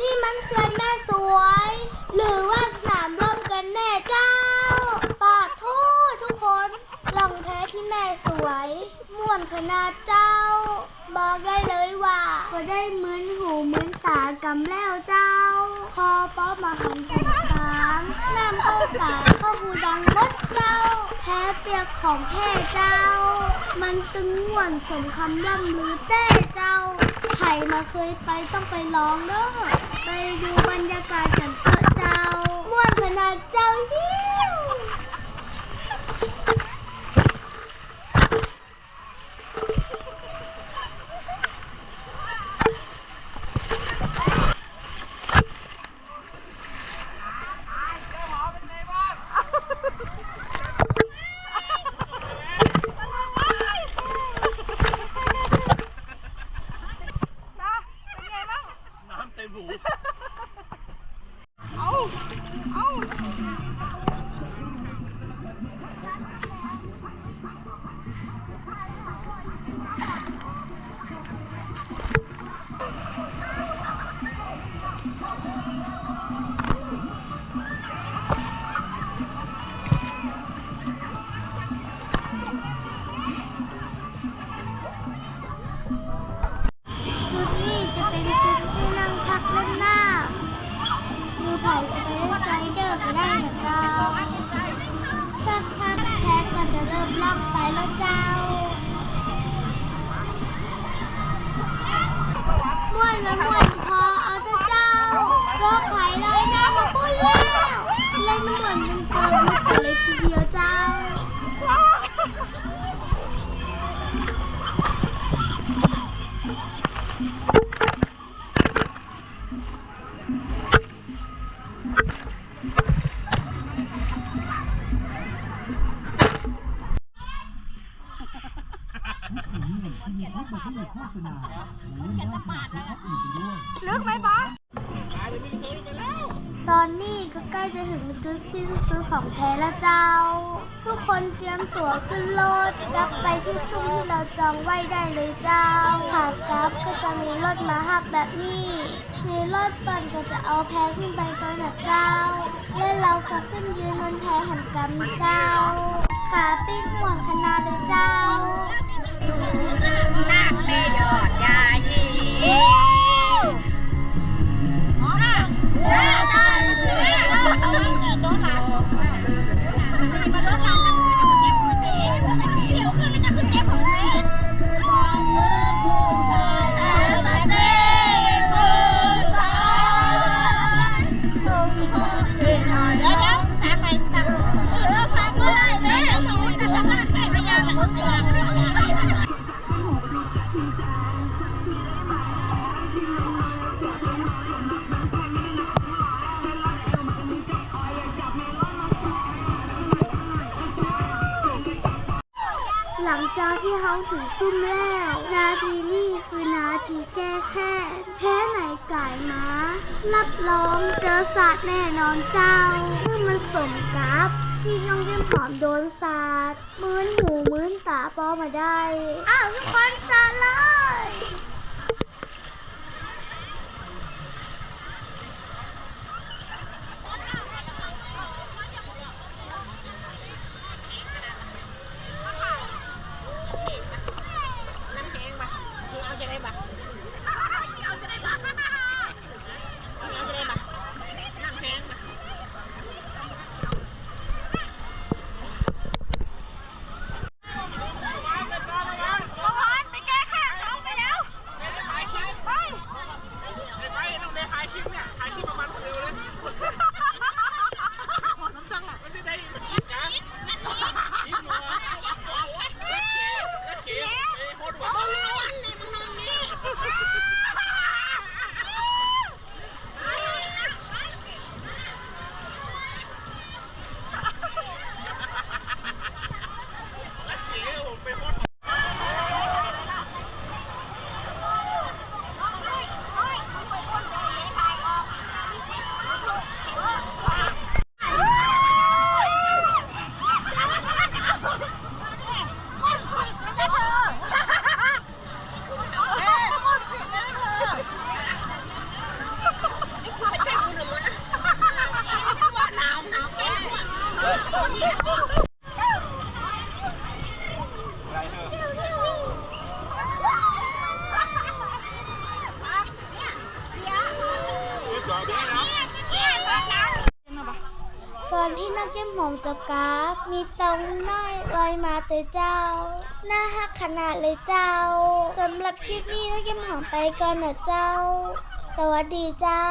นี่มันเขื่อนแม่สวย หรือว่าสนามรบกันแน่เจ้าปาดโทษทุกคนลองแพ้ที่แม่สวย ม่วนขนาดเจ้า บอกได้เลยว่าก็ได้เหมือนหูเหมือนตากำแล้วเจ้าพอป๊อปมาหันกันตามน้ำเข้าตาเข้าหูดังมดเจ้า แพ้เปียกของแท่เจ้า มันตึงห่วนสมคำล่ำลือแต้เจ้าใครมาเคยไปต้องไปลองเด้อไปดูบรรยากาศกันเถอ เจ้าม่วนมาม่วนพอเอาเถอะเจ้าก็ไผ่ลอยน้ำมาปุ้นแล้วเล่นม่วนมันเกินมุกกันเลยทีเดียวเจ้า ลึกไหมป๊าตอนนี้ก็ใกล้จะถึงจุดสิ้นสุดของแพ้แล้วเจ้า ทุกคนเตรียมตั๋วขึ้นรถกลับไปที่ซุ้มที่เราจองไว้ได้เลยเจ้าขากลับก็จะมีรถมาหับแบบนี้ในรถปั่นก็จะเอาแพ้ขึ้นไปตัวหนักเจ้า และเราก็ขึ้นยืนบนแพ้หันกำเจ้าขาปิ๊กหม่วนขนาดเลยเจ้า นาคแม่ยอดยายีจ้าจ้าโดนหลังมารถเรากันคือจะมาเก็บหัวตีเดี๋ยวขึ้น ที่เขาถึงซุ่มแล้ว นาทีนี้คือนาทีแก้แค้นแพ้ไหนก่ายม้ารับรองเจอสาดแน่นอนเจ้าคือมันสมกับที่น้องเจมหอมโดนสาดมือนหูมือนตาปอมาได้ อ้าวทุกคนสาดเลย น้ำแข็งปะที่เอาจะได้ปะที่เอาจะได้ปะที่เอาจะได้ปะน้ำแข็งปะไปแก้ค่ะน้องไปแล้ว ก่อนที่นักเก็มหอมจะกราบมีเตองน้อยลอยมาเตอเจ้าน่าหักขนาดเลยเจ้าสำหรับคลิปนี้นักเก็มหอมไปก่อนนะเจ้า สวัสดีเจ้า